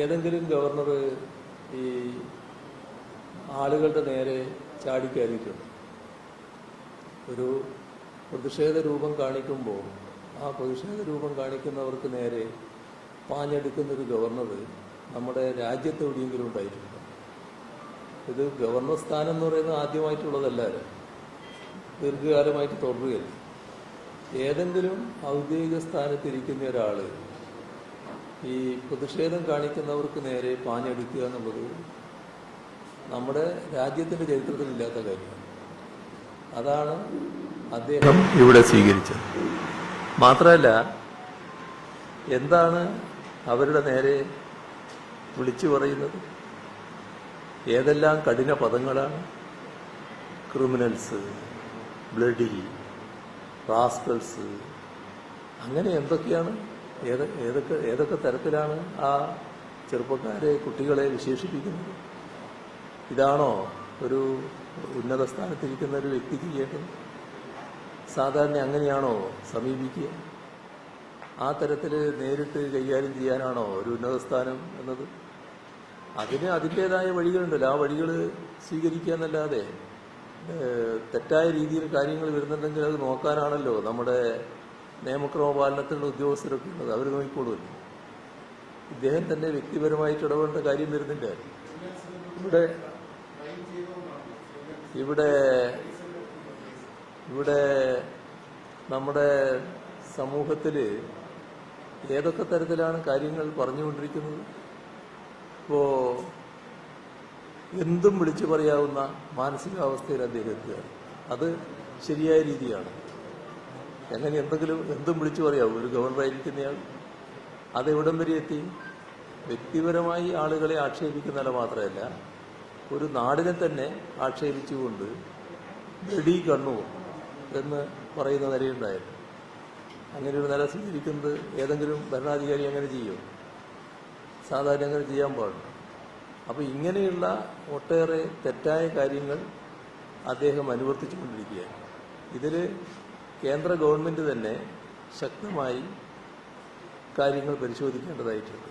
ഏതെങ്കിലും ഗവർണർ ഈ ആളുകളുടെ നേരെ ചാടിക്കയറിയിട്ടുണ്ട് ഒരു പ്രതിഷേധ രൂപം കാണിക്കുമ്പോൾ ആ പ്രതിഷേധ രൂപം കാണിക്കുന്നവർക്ക് നേരെ പാഞ്ഞെടുക്കുന്നൊരു ഗവർണർ നമ്മുടെ രാജ്യത്ത് എവിടെയെങ്കിലും ഉണ്ടായിട്ടുണ്ട്. ഇത് ഗവർണർ സ്ഥാനം എന്ന് പറയുന്നത് ആദ്യമായിട്ടുള്ളതല്ല. ദീർഘകാലമായിട്ട് തുടരുകയല്ല. ഏതെങ്കിലും ഔദ്യോഗിക സ്ഥാനത്തിരിക്കുന്ന ഒരാൾ ഈ പ്രതിഷേധം കാണിക്കുന്നവർക്ക് നേരെ പാഞ്ഞെടുക്കുക എന്നുള്ളത് നമ്മുടെ രാജ്യത്തിന്റെ ചരിത്രത്തിൽ ഇല്ലാത്ത കാര്യമാണ്. അതാണ് അദ്ദേഹം ഇവിടെ സ്വീകരിച്ചത്. മാത്രമല്ല എന്താണ് അവരുടെ നേരെ വിളിച്ചു പറയുന്നത്? ഏതെല്ലാം കഠിന പദങ്ങളാണ്? ക്രിമിനൽസ് ബ്ലഡി റാസ്കൽസ് അങ്ങനെ എന്തൊക്കെയാണ്? ഏത് ഏതൊക്കെ ഏതൊക്കെ തരത്തിലാണ് ആ ചെറുപ്പക്കാരെ കുട്ടികളെ വിശേഷിപ്പിക്കുന്നത്? ഇതാണോ ഒരു ഉന്നത സ്ഥാനത്തിരിക്കുന്ന ഒരു വ്യക്തി ചെയ്യേണ്ടത്? സാധാരണ അങ്ങനെയാണോ സമീപിക്കുക? ആ തരത്തിൽ നേരിട്ട് കൈകാര്യം ചെയ്യാനാണോ ഒരു ഉന്നത സ്ഥാനം എന്നത്? അതിന് അതിന്റെതായ വഴികളുണ്ടല്ലോ. ആ വഴികൾ സ്വീകരിക്കുക എന്നല്ലാതെ തെറ്റായ രീതിയിൽ കാര്യങ്ങൾ വരുന്നുണ്ടെങ്കിൽ അത് നോക്കാനാണല്ലോ നമ്മുടെ നിയമക്രമപാലനത്തിലുള്ള ഉദ്യോഗസ്ഥരൊക്കെ ഉള്ളത് അവർ നോക്കിക്കോളുമല്ലോ ഇദ്ദേഹം തന്നെ വ്യക്തിപരമായിട്ട് ഇടപെടേണ്ട കാര്യം വരുന്നില്ല. ഇവിടെ ഇവിടെ ഇവിടെ നമ്മുടെ സമൂഹത്തിൽ ഏതൊക്കെ തരത്തിലാണ് കാര്യങ്ങൾ പറഞ്ഞുകൊണ്ടിരിക്കുന്നത്? ഇപ്പോ എന്തും വിളിച്ചു പറയാവുന്ന മാനസികാവസ്ഥയിൽ അദ്ദേഹം എത്തുകയാണ്. അത് ശരിയായ രീതിയാണ്. എങ്ങനെ എന്തെങ്കിലും എന്തും വിളിച്ചു പറയാവും ഒരു ഗവർണറായിരിക്കുന്നയാൾ എവിടം വരെ എത്തി? വ്യക്തിപരമായി ആളുകളെ ആക്ഷേപിക്കുന്നതല്ല മാത്രമല്ല ഒരു നാടിനെ തന്നെ ആക്ഷേപിച്ചുകൊണ്ട് വെടി കണ്ണു എന്ന് പറയുന്ന നിലയുണ്ടായിരുന്നു. അങ്ങനെ ഒരു നില സ്വീകരിക്കുന്നത് ഏതെങ്കിലും ഭരണാധികാരി അങ്ങനെ ചെയ്യും? സാധാരണ അങ്ങനെ ചെയ്യാൻ പാടില്ല. അപ്പോൾ ഇങ്ങനെയുള്ള ഒട്ടേറെ തെറ്റായ കാര്യങ്ങൾ അദ്ദേഹം അനുവർത്തിച്ചുകൊണ്ടിരിക്കുകയാണ്. ഇതിൽ കേന്ദ്ര ഗവൺമെന്റ് തന്നെ ശക്തമായി കാര്യങ്ങൾ പരിശോധിക്കേണ്ടതായിട്ടുണ്ട്.